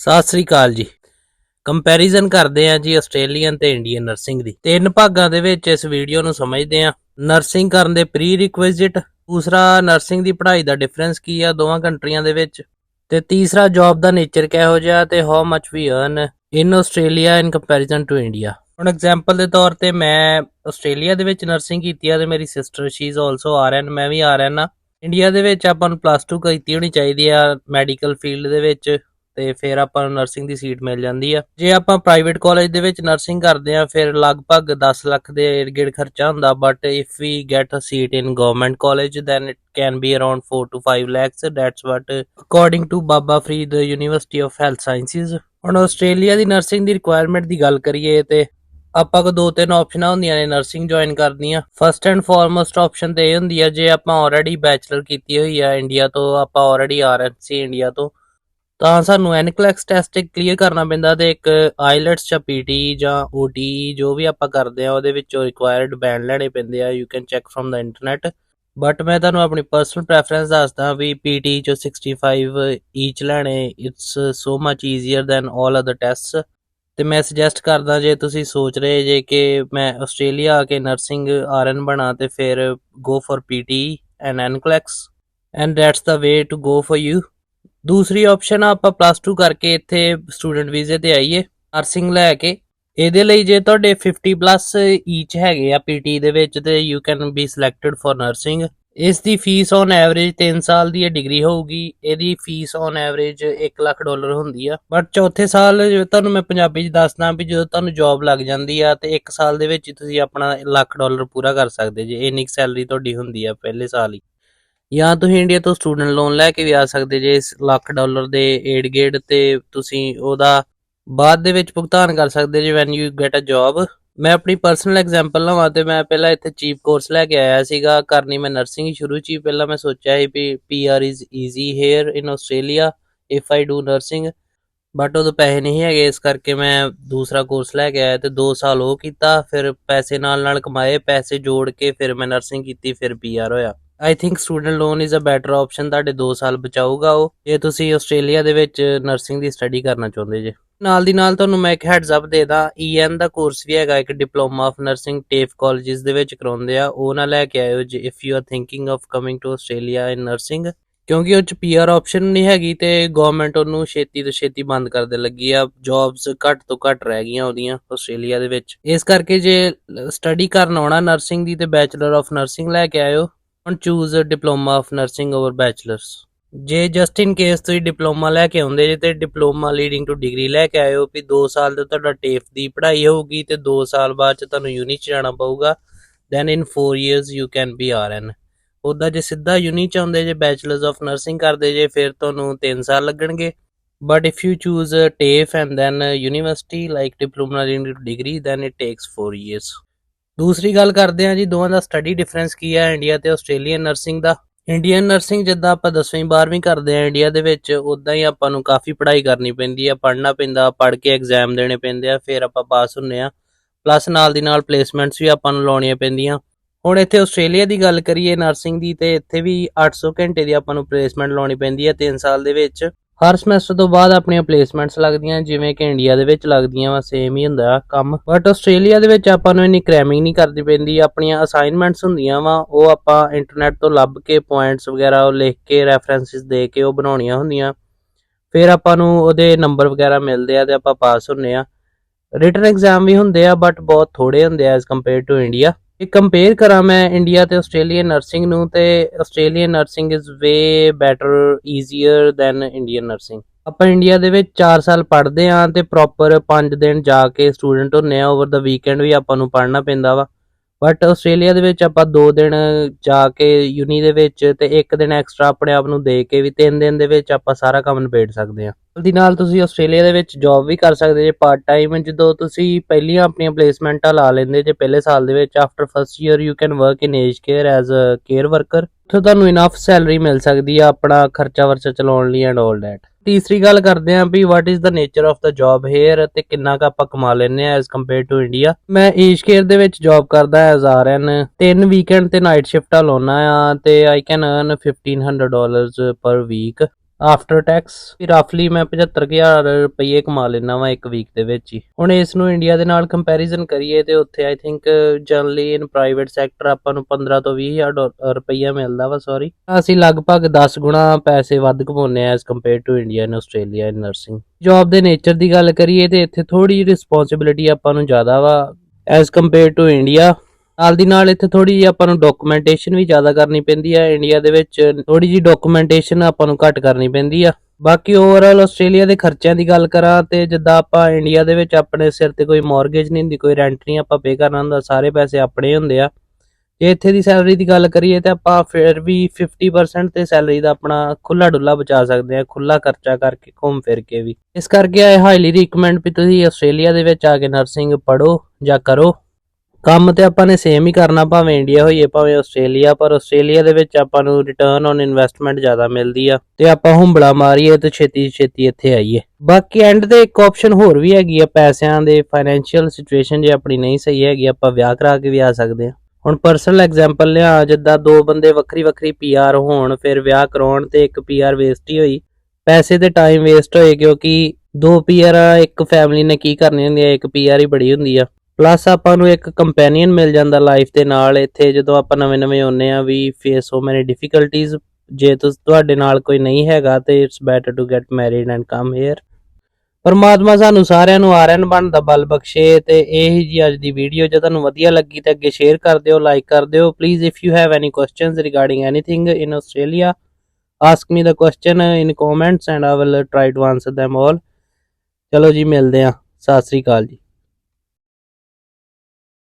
ਸਤਿ ਸ੍ਰੀ ਅਕਾਲ ਜੀ। ਕੰਪੈਰੀਜ਼ਨ ਕਰਦੇ ਹਾਂ ਜੀ ਆਸਟ੍ਰੇਲੀਅਨ ਤੇ ਇੰਡੀਅਨ ਨਰਸਿੰਗ ਦੀ। ਤਿੰਨ ਭਾਗਾਂ ਦੇ ਵਿੱਚ ਇਸ ਵੀਡੀਓ ਨੂੰ ਸਮਝਦੇ ਹਾਂ। ਨਰਸਿੰਗ ਕਰਨ ਦੇ ਪ੍ਰੀ ਰਿਕੁਇਜ਼ਿਟ ਦੂਸਰਾ ਨਰਸਿੰਗ ਦੀ ਪੜ੍ਹਾਈ ਦਾ ਡਿਫਰੈਂਸ ਕੀ ਆ ਦੋਵਾਂ ਕੰਟਰੀਆਂ ਦੇ ਵਿੱਚ। ਤੇ ਤੀਸਰਾ ਜੌਬ ਦਾ ਨੇਚਰ ਕਿਹੋ ਜਿਹਾ ਤੇ how much we earn in Australia in comparison to India ਹੁਣ ਐਗਜ਼ਾਮਪਲ ਦੇ ਤੌਰ ਤੇ ਮੈਂ ਆਸਟ੍ਰੇਲੀਆ ਦੇ ਵਿੱਚ ਨਰਸਿੰਗ ਕੀਤੀ ਆ ਤੇ ਮੇਰੀ sister she is also RN ਮੈਂ ਵੀ ਆਰਐਨ ਆ। ਇੰਡੀਆ ਦੇ ਵਿੱਚ ਆਪਾਂ ਨੂੰ ਪਲੱਸ 2 ਕੀਤੀ ਹੋਣੀ ਚਾਹੀਦੀ ਆ ਮੈਡੀਕਲ ਫੀਲਡ ਦੇ ਵਿੱਚ। ਤੇ ਫਿਰ ਆਪਾਂ ਨੂੰ ਨਰਸਿੰਗ ਦੀ ਸੀਟ ਮਿਲ ਜਾਂਦੀ ਆ। ਜੇ ਆਪਾਂ ਪ੍ਰਾਈਵੇਟ ਕਾਲਜ ਦੇ ਵਿੱਚ ਨਰਸਿੰਗ ਕਰਦੇ ਆ, ਫਿਰ ਲਗਭਗ 10 ਲੱਖ ਦੇ ਇਰਦ-ਗਿਰਦ ਖਰਚਾ ਹੁੰਦਾ but if we get a seat in government college then it can be around 4 to 5 lakhs that's what according to Baba Farid university of health sciences ਹੁਣ ਆਸਟ੍ਰੇਲੀਆ ਦੀ ਨਰਸਿੰਗ ਦੀ ਰਿਕੁਆਇਰਮੈਂਟ ਦੀ ਗੱਲ ਕਰੀਏ ਤੇ ਆਪਾਂ ਕੋ ਦੋ ਤਿੰਨ ਆਪਸ਼ਨਾਂ ਹੁੰਦੀਆਂ ਨੇ ਨਰਸਿੰਗ ਜੁਆਇਨ ਕਰਦੀਆਂ ਫਸਟ ਐਂਡ ਫੋਰਮੋਸਟ ਆਪਸ਼ਨ ਤੇ ਇਹ ਹੁੰਦੀ ਹੈ ਜੇ ਆਪਾਂ ਆਲਰੇਡੀ ਬੈਚਲਰ ਕੀਤੀ ਹੋਈ ਆ ਇੰਡੀਆ ਤੋਂ, ਆਪਾਂ ਆਲਰੇਡੀ ਆਰਐਨਸੀ ਇੰਡੀਆ ਤੋਂ ਤਾਂ ਸਾਨੂੰ ਐਨਕਲੈਕਸ ਟੈਸਟ ਕਲੀਅਰ ਕਰਨਾ ਪੈਂਦਾ ਤੇ ਇੱਕ ਆਈਲੈਟਸ ਜਾਂ ਪੀਟੀ ਜਾਂ ਓਟੀ ਜੋ ਵੀ ਆਪਾਂ ਕਰਦੇ ਆ, ਉਹਦੇ ਵਿੱਚੋਂ ਰਿਕੁਆਇਰਡ ਬੈਂਡ ਲੈਣੇ ਪੈਂਦੇ ਆ you can check from the internet but ਮੈਂ ਤੁਹਾਨੂੰ ਆਪਣੀ ਪਰਸਨਲ ਪ੍ਰੈਫਰੈਂਸ ਦੱਸਦਾ ਵੀ ਪੀਟੀ ਚੋਂ 65 ਈਚ ਲੈਣੇ it's so much easier than all other tests ਤੇ ਮੈਂ ਸੁਜੈਸਟ ਕਰਦਾ ਜੇ ਤੁਸੀਂ ਸੋਚ ਰਹੇ ਜੇ ਕਿ ਮੈਂ ਆਸਟ੍ਰੇਲੀਆ ਆ ਕੇ ਨਰਸਿੰਗ ਆਰਐਨ ਬਣਾ ਤੇ ਫਿਰ go for PT and NCLEX and that's the way to go for you ਦੂਸਰੀ ਆਪਸ਼ਨ ਆ, ਆਪਾਂ ਪਲੱਸ 2 ਕਰਕੇ ਇੱਥੇ ਸਟੂਡੈਂਟ ਵੀਜ਼ੇ ਤੇ ਆਈਏ ਨਰਸਿੰਗ ਲੈ ਕੇ। ਇਹਦੇ ਲਈ ਜੇ ਤੁਹਾਡੇ 50 ਪਲੱਸ ਈਚ ਹੈਗੇ ਆ ਪੀਟੀ ਦੇ ਵਿੱਚ, ਤੇ you can be selected for nursing ਇਸ ਦੀ ਫੀਸ ਔਨ ਐਵਰੇਜ 3 ਸਾਲ ਦੀ ਇਹ ਡਿਗਰੀ ਹੋਊਗੀ। ਇਹਦੀ fee on average 1 lakh dollar ਹੁੰਦੀ ਆ। ਬਟ ਚੌਥੇ ਸਾਲ ਜੇ ਤੁਹਾਨੂੰ ਮੈਂ ਪੰਜਾਬੀ ਚ ਦੱਸਦਾ ਵੀ ਜਦੋਂ ਤੁਹਾਨੂੰ ਜੌਬ ਲੱਗ ਜਾਂਦੀ ਆ, ਤੇ 1 ਸਾਲ ਦੇ ਵਿੱਚ ਹੀ ਤੁਸੀਂ ਆਪਣਾ ਲੱਖ ਡਾਲਰ ਪੂਰਾ ਕਰ ਸਕਦੇ ਜੇ। ਇੰਨੀ ਸੈਲਰੀ ਤੁਹਾਡੀ ਹੁੰਦੀ ਆ, ਪਹਿਲੇ ਸਾਲ ਹੀ। ਜਾਂ ਤੁਸੀਂ ਇੰਡੀਆ ਤੋਂ ਸਟੂਡੈਂਟ ਲੋਨ ਲੈ ਕੇ ਵੀ ਆ ਸਕਦੇ ਜੇ ਲੱਖ ਡਾਲਰ ਦੇ ਏਡ ਗੇਡ ਤੇ ਤੁਸੀਂ ਉਹਦਾ ਬਾਅਦ ਦੇ ਵਿੱਚ ਭੁਗਤਾਨ ਕਰ ਸਕਦੇ ਜੇ when you get a job ਮੈਂ ਆਪਣੀ ਪਰਸਨਲ ਐਗਜ਼ਾਮਪਲ ਲਵਾਂ ਤੇ ਮੈਂ ਪਹਿਲਾਂ ਇੱਥੇ ਚੀਪ ਕੋਰਸ ਲੈ ਕੇ ਆਇਆ ਸੀਗਾ, ਕਰਨੀ ਮੈਂ ਨਰਸਿੰਗ ਹੀ ਸ਼ੁਰੂ ਚ ਹੀ ਪਹਿਲਾਂ ਮੈਂ ਸੋਚਿਆ ਸੀ ਵੀ PR is easy here in Australia if I do nursing but ਉਦੋਂ ਪੈਸੇ ਨਹੀਂ ਹੈਗੇ, ਇਸ ਕਰਕੇ ਮੈਂ ਦੂਸਰਾ ਕੋਰਸ ਲੈ ਕੇ ਆਇਆ ਤੇ 2 ਸਾਲ ਉਹ ਕੀਤਾ। ਫਿਰ ਪੈਸੇ ਨਾਲ ਨਾਲ ਕਮਾਏ, ਪੈਸੇ ਜੋੜ ਕੇ ਫਿਰ ਮੈਂ ਨਰਸਿੰਗ ਕੀਤੀ, ਫਿਰ ਪੀਆਰ ਹੋਇਆ। I think student loan is a better option ਤੁਹਾਡੇ 2 ਸਾਲ ਬਚਾਊਗਾ ਉਹ। ਜੇ ਤੁਸੀਂ ਆਸਟ੍ਰੇਲੀਆ ਦੇ ਵਿੱਚ ਨਰਸਿੰਗ ਦੀ ਸਟੱਡੀ ਕਰਨਾ ਚਾਹੁੰਦੇ ਜੇ। ਨਾਲ ਦੀ ਨਾਲ ਤੁਹਾਨੂੰ ਮੈਂ ਇੱਕ ਹੈਡਸ ਅਪ ਦੇ ਦਾਂ। ਈਐਨ ਦਾ ਕੋਰਸ ਵੀ ਹੈਗਾ, ਇੱਕ diploma of nursing TAFE colleges ਦੇ ਵਿੱਚ ਕਰਾਉਂਦੇ ਆ। ਉਹ ਨਾ ਲੈ ਕੇ ਆਇਓ ਜੇ if you are thinking of coming to Australia in nursing ਕਿਉਂਕਿ ਉਹ ਚ ਪੀਆਰ ਆਪਸ਼ਨ ਨਹੀਂ ਹੈਗੀ ਤੇ ਗਵਰਨਮੈਂਟ ਉਹਨੂੰ ਛੇਤੀ ਤੋਂ ਛੇਤੀ ਬੰਦ ਕਰ ਦੇ ਲੱਗੀ ਆ। ਜੌਬਸ ਘੱਟ ਤੋਂ ਘੱਟ ਰਹਿ ਗਈਆਂ ਉਹਦੀਆਂ ਆਸਟ੍ਰੇਲੀਆ ਦੇ ਵਿੱਚ। ਇਸ ਕਰਕੇ ਜੇ ਸਟੱਡੀ ਕਰਨ ਆਉਣਾ ਨਰਸਿੰਗ ਦੀ ਤੇ ਬੈਚਲਰ ਆਫ ਨਰਸਿੰਗ ਲੈ ਕੇ ਆਇਓ। ਹੁਣ choose diploma of nursing over bachelors ਜੇ ਜਸਟ ਇਨ ਕੇਸ ਤੁਸੀਂ ਡਿਪਲੋਮਾ ਲੈ ਕੇ ਆਉਂਦੇ ਜੇ, ਤੇ ਡਿਪਲੋਮਾ ਲੀਡਿੰਗ ਟੂ ਡਿਗਰੀ ਲੈ ਕੇ ਆਇਓ ਵੀ 2 ਸਾਲ ਦੇ ਤੁਹਾਡਾ ਟੇਫ ਦੀ ਪੜ੍ਹਾਈ ਹੋਊਗੀ ਤੇ 2 ਸਾਲ ਬਾਅਦ ਚ ਤੁਹਾਨੂੰ ਯੂਨੀ ਚ ਜਾਣਾ ਪਊਗਾ। Then in 4 years you can be RN ਉਹਦਾ ਜੇ ਸਿੱਧਾ ਯੂਨੀ ਚ ਆਉਂਦੇ ਜੇ ਬੈਚਲਰਸ ਆਫ ਨਰਸਿੰਗ ਕਰਦੇ ਜੇ, ਫਿਰ ਤੁਹਾਨੂੰ 3 ਸਾਲ ਲੱਗਣਗੇ। But if you choose TAFE and then university like diploma leading to degree then it takes 4 years ਦੂਸਰੀ ਗੱਲ ਕਰਦੇ ਹਾਂ ਜੀ, ਦੋਵਾਂ ਦਾ ਸਟੱਡੀ ਡਿਫਰੈਂਸ ਕੀ ਹੈ ਇੰਡੀਆ ਤੇ ਆਸਟ੍ਰੇਲੀਅਨ ਨਰਸਿੰਗ ਦਾ? ਇੰਡੀਅਨ ਨਰਸਿੰਗ ਜਿੱਦਾਂ ਆਪਾਂ 10ਵੀਂ 12ਵੀਂ ਕਰਦੇ ਆ ਇੰਡੀਆ ਦੇ ਵਿੱਚ ਉਦਾਂ ਹੀ ਆਪਾਂ ਨੂੰ ਕਾਫੀ ਪੜ੍ਹਾਈ ਕਰਨੀ ਪੈਂਦੀ ਆ ਪੜ੍ਹਨਾ ਪੈਂਦਾ, ਪੜ੍ਹ ਕੇ ਐਗਜ਼ਾਮ ਦੇਣੇ ਪੈਂਦੇ ਆ, ਫਿਰ ਆਪਾਂ ਪਾਸ ਹੁੰਨੇ ਆ ਪਲੱਸ ਨਾਲ ਦੀ ਨਾਲ ਪਲੇਸਮੈਂਟਸ ਵੀ ਆਪਾਂ ਨੂੰ ਲਾਉਣੀਆਂ ਪੈਂਦੀਆਂ। ਹੁਣ ਇੱਥੇ ਆਸਟ੍ਰੇਲੀਆ ਦੀ ਗੱਲ ਕਰੀਏ ਨਰਸਿੰਗ ਦੀ, ਤੇ ਇੱਥੇ ਵੀ 800 ਘੰਟੇ ਦੀ ਆਪਾਂ ਨੂੰ ਪਲੇਸਮੈਂਟ ਲਾਉਣੀ ਪੈਂਦੀ ਹੈ 3 ਸਾਲ ਦੇ ਵਿੱਚ। ਹਰ ਸਮੈਸਟਰ ਤੋਂ ਬਾਅਦ ਆਪਣੀਆਂ ਪਲੇਸਮੈਂਟਸ ਲੱਗਦੀਆਂ, ਜਿਵੇਂ ਕਿ ਇੰਡੀਆ ਦੇ ਵਿੱਚ ਲੱਗਦੀਆਂ ਵਾ ਸੇਮ ਹੀ ਹੁੰਦਾ ਕੰਮ। ਬਟ ਆਸਟ੍ਰੇਲੀਆ ਦੇ ਵਿੱਚ ਆਪਾਂ ਨੂੰ ਇੰਨੀ ਕ੍ਰੈਮਿੰਗ ਨਹੀਂ ਕਰਨੀ ਪੈਂਦੀ, ਆਪਣੀਆਂ ਅਸਾਈਨਮੈਂਟਸ ਹੁੰਦੀਆਂ ਵਾ, ਉਹ ਆਪਾਂ ਇੰਟਰਨੈਟ ਤੋਂ ਲੱਭ ਕੇ ਪੁਆਇੰਟਸ ਵਗੈਰਾ ਉਹ ਲਿਖ ਕੇ ਰੈਫਰੈਂਸਿਸ ਦੇ ਕੇ ਉਹ ਬਣਾਉਣੀਆਂ ਹੁੰਦੀਆਂ। ਫਿਰ ਆਪਾਂ ਨੂੰ ਉਹਦੇ ਨੰਬਰ ਵਗੈਰਾ ਮਿਲਦੇ ਆ ਤੇ ਆਪਾਂ ਪਾਸ ਹੁੰਨੇ ਆ। ਰਿਟਨ ਐਗਜ਼ਾਮ ਵੀ ਹੁੰਦੇ ਆ ਬਟ ਬਹੁਤ ਥੋੜੇ ਹੁੰਦੇ ਆ ਐਸ ਕੰਪੇਅਰ ਟੂ ਇੰਡੀਆ ਇਹ ਕੰਪੇਅਰ ਕਰਾਂ ਮੈਂ ਇੰਡੀਆ ਤੇ ਆਸਟ੍ਰੇਲੀਅਨ ਨਰਸਿੰਗ ਨੂੰ, ਤੇ Australian nursing is way better easier than Indian nursing ਆਪਾਂ ਇੰਡੀਆ ਦੇ ਵਿੱਚ 4 ਸਾਲ ਪੜ੍ਹਦੇ ਆਂ ਤੇ ਪ੍ਰੋਪਰ 5 ਦਿਨ ਜਾ ਕੇ ਸਟੂਡੈਂਟ ਹੁੰਨੇ ਆ ਓਵਰ ਦਾ ਵੀਕਐਂਡ ਵੀ ਆਪਾਂ ਨੂੰ ਪੜ੍ਹਨਾ ਪੈਂਦਾ ਵਾ। ਬਟ ਆਸਟ੍ਰੇਲੀਆ ਦੇ ਵਿੱਚ ਆਪਾਂ 2 ਦਿਨ ਜਾ ਕੇ ਯੂਨੀ ਦੇ ਵਿੱਚ ਤੇ 1 ਦਿਨ ਐਕਸਟਰਾ ਆਪਣੇ ਆਪ ਨੂੰ ਦੇ ਕੇ ਵੀ 3 ਦਿਨ ਦੇ ਵਿੱਚ ਆਪਾਂ ਸਾਰਾ ਕੰਮ ਨਿਬੇੜ ਸਕਦੇ ਆ ਦੀ ਨਾਲ ਤੁਸੀਂ ਆਸਟ੍ਰੇਲੀਆ ਦੇ ਵਿੱਚ ਜੌਬ ਵੀ ਕਰ ਸਕਦੇ ਜੇ ਪਾਰਟ ਟਾਈਮ ਜਦੋਂ ਤੁਸੀਂ ਪਹਿਲੀਆਂ ਆਪਣੀਆਂ ਪਲੇਸਮੈਂਟਾਂ ਲਾ ਲੈਂਦੇ ਜੇ ਪਹਿਲੇ ਸਾਲ ਦੇ ਵਿੱਚ after first year you can work in age care as a care worker ਉੱਥੇ ਤੁਹਾਨੂੰ ਇਨਫ ਸੈਲਰੀ ਮਿਲ ਸਕਦੀ ਆ ਆਪਣਾ ਖਰਚਾ ਵਰਚਾ ਚਲਾਉਣ ਲਈ ਐਂਡ 올 ਦੈਟ ਤੀਸਰੀ ਗੱਲ ਕਰਦੇ ਆਂ ਵੀ what is the nature of the job here ਤੇ ਕਿੰਨਾ ਕ ਆਪਾਂ ਕਮਾ ਲੈਨੇ ਆ ਐਜ਼ ਕੰਪੇਅਰ ਟੂ ਇੰਡੀਆ ਮੈਂ ਏਜ ਕੇਅਰ ਦੇ ਵਿੱਚ ਜੌਬ ਕਰਦਾ ਐਜ਼ ਆਰਐਨ ਤਿੰਨ ਵੀਕਐਂਡ ਤੇ ਨਾਈਟ ਸ਼ਿਫਟਾਂ ਲਾਉਣਾ ਆ ਤੇ I can earn 1500 dollars per week after tax we ਰਫਲੀ ਮੈਂ 75000 ਰੁਪਏ ਕਮਾ ਲੈਣਾ ਵਾ ਇੱਕ ਵੀਕ ਦੇ ਵਿੱਚ ਹੀ। ਹੁਣ ਇਸ ਨੂੰ ਇੰਡੀਆ ਦੇ ਨਾਲ ਕੰਪੈਰੀਜ਼ਨ ਕਰੀਏ ਤੇ ਉੱਥੇ I think generally in private sector ਆਪਾਂ ਨੂੰ 15 ਤੋਂ 20000 ਰੁਪਈਆ ਮਿਲਦਾ ਵਾ ਸੌਰੀ ਅਸੀਂ ਲਗਭਗ 10 ਗੁਣਾ ਪੈਸੇ ਵੱਧ ਕਮਾਉਂਦੇ ਆ as compare to India and Australia in nursing job ਦੇ ਨੇਚਰ ਦੀ ਗੱਲ ਕਰੀਏ ਤੇ ਇੱਥੇ ਥੋੜੀ ਰਿਸਪੌਂਸਿਬਿਲਿਟੀ ਆਪਾਂ ਨੂੰ ਜ਼ਿਆਦਾ ਵਾ। ਐਸ ਕੰਪੇਅਰ ਟੂ ਇੰਡੀਆ ਨਾਲ ਦੀ ਨਾਲ ਇੱਥੇ ਥੋੜੀ ਜਿਹੀ ਆਪਾਂ ਨੂੰ ਡਾਕੂਮੈਂਟੇਸ਼ਨ ਵੀ ਜ਼ਿਆਦਾ ਕਰਨੀ ਪੈਂਦੀ ਆ। ਇੰਡੀਆ ਦੇ ਵਿੱਚ ਥੋੜੀ ਜਿਹੀ ਡਾਕੂਮੈਂਟੇਸ਼ਨ ਆਪਾਂ ਨੂੰ ਘੱਟ ਕਰਨੀ ਪੈਂਦੀ ਆ। ਬਾਕੀ ਓਵਰਆਲ ਆਸਟ੍ਰੇਲੀਆ ਦੇ ਖਰਚਿਆਂ ਦੀ ਗੱਲ ਕਰਾਂ ਤੇ ਜਿੱਦਾਂ ਆਪਾਂ ਇੰਡੀਆ ਦੇ ਵਿੱਚ ਆਪਣੇ ਸਿਰ ਤੇ ਕੋਈ ਮਾਰਗੇਜ ਨਹੀਂ ਹੁੰਦੀ, ਕੋਈ ਰੈਂਟ ਨਹੀਂ ਆਪਾਂ ਪੇ ਕਰਨਾ ਹੁੰਦਾ, ਸਾਰੇ ਪੈਸੇ ਆਪਣੇ ਹੁੰਦੇ ਆ। ਜੇ ਇੱਥੇ ਦੀ ਸੈਲਰੀ ਦੀ ਗੱਲ ਕਰੀਏ ਤੇ ਆਪਾਂ ਫਿਰ ਵੀ 50% ਤੇ ਸੈਲਰੀ ਦਾ ਆਪਣਾ ਖੁੱਲਾ ਡੁੱਲਾ ਬਚਾ ਸਕਦੇ ਆ ਖੁੱਲਾ ਖਰਚਾ ਕਰਕੇ ਘੁੰਮ ਫਿਰ ਕੇ ਵੀ। ਇਸ ਕਰਕੇ ਆਈ ਹਾਈਲੀ ਰეკਮੈਂਡ ਵੀ ਤੁਸੀਂ ਆਸਟ੍ਰੇਲੀਆ ਦੇ ਵਿੱਚ ਆ ਕੇ ਨਰਸਿੰਗ ਪੜੋ ਜਾਂ ਕਰੋ। ਕੰਮ ਤੇ ਆਪਾਂ ਨੇ ਸੇਮ ਹੀ ਕਰਨਾ, ਭਾਵੇਂ ਇੰਡੀਆ ਹੋਈਏ, ਭਾਵੇਂ ਆਸਟ੍ਰੇਲੀਆ ਪਰ ਆਸਟ੍ਰੇਲੀਆ ਦੇ ਵਿੱਚ ਆਪਾਂ ਨੂੰ ਰਿਟਰਨ ਔਨ ਇਨਵੈਸਟਮੈਂਟ ਜ਼ਿਆਦਾ ਮਿਲਦੀ ਆ ਤੇ ਆਪਾਂ ਹੁੰਬਲਾ ਮਾਰੀਏ ਤੇ ਛੇਤੀ ਛੇਤੀ ਇੱਥੇ ਆਈਏ। ਬਾਕੀ ਐਂਡ ਤੇ ਇੱਕ ਆਪਸ਼ਨ ਹੋਰ ਵੀ ਹੈਗੀ ਆ, ਪੈਸਿਆਂ ਦੇ ਫਾਈਨੈਂਸ਼ੀਅਲ ਸਿਚੁਏਸ਼ਨ ਜੇ ਆਪਣੀ ਨਹੀਂ ਸਹੀ ਹੈਗੀ, ਆਪਾਂ ਵਿਆਹ ਕਰਾ ਕੇ ਵੀ ਆ ਸਕਦੇ ਆ। ਹੁਣ ਪਰਸਨਲ ਐਗਜ਼ਾਮਪਲ ਲਿਆ, ਜਿੱਦਾਂ ਦੋ ਬੰਦੇ ਵੱਖਰੀ ਵੱਖਰੀ ਪੀਆਰ ਹੋਣ, ਫਿਰ ਵਿਆਹ ਕਰਾਉਣ ਤੇ ਇੱਕ ਪੀਆਰ ਵੇਸਟ ਹੀ ਹੋਈ। ਪੈਸੇ ਤੇ ਟਾਈਮ ਵੇਸਟ ਹੋਏ ਕਿਉਂਕਿ ਦੋ ਪੀਆਰ ਇੱਕ ਫੈਮਿਲੀ ਨੇ ਕੀ ਕਰਨੀ ਹੁੰਦੀ ਹੈ ਇੱਕ ਪੀਆਰ ਹੀ ਬੜੀ ਹੁੰਦੀ ਆ। ਪਲੱਸ ਆਪਾਂ ਨੂੰ ਇੱਕ ਕੰਪੈਨੀਅਨ ਮਿਲ ਜਾਂਦਾ ਲਾਈਫ ਦੇ ਨਾਲ, ਇੱਥੇ ਜਦੋਂ ਆਪਾਂ ਨਵੇਂ-ਨਵੇਂ ਆਉਂਦੇ ਆ ਵੀ ਫੇਸ ਸੋ ਮੈਨੀ ਡਿਫਿਕਲਟੀਜ਼ ਜੇ ਤੁਹਾਡੇ ਨਾਲ ਕੋਈ ਨਹੀਂ ਹੈਗਾ ਤੇ it's better to get married and come here ਪਰਮਾਤਮਾ ਸਾਨੂੰ ਸਾਰਿਆਂ ਨੂੰ ਆਰਨ ਬਣਦਾ, ਬਲ ਬਖਸ਼ੇ ਤੇ ਇਹ ਹੀ ਜੀ ਅੱਜ ਦੀ ਵੀਡੀਓ ਜੇ ਤੁਹਾਨੂੰ ਵਧੀਆ ਲੱਗੀ ਤਾਂ ਅੱਗੇ ਸ਼ੇਅਰ ਕਰ ਦਿਓ ਲਾਈਕ ਕਰ ਦਿਓ। Please if you have any questions regarding anything in Australia ask me the question in comments and I will try to answer them all. ਚਲੋ ਜੀ, ਮਿਲਦੇ ਆ ਸਤਿ ਸ੍ਰੀ ਅਕਾਲ ਜੀ।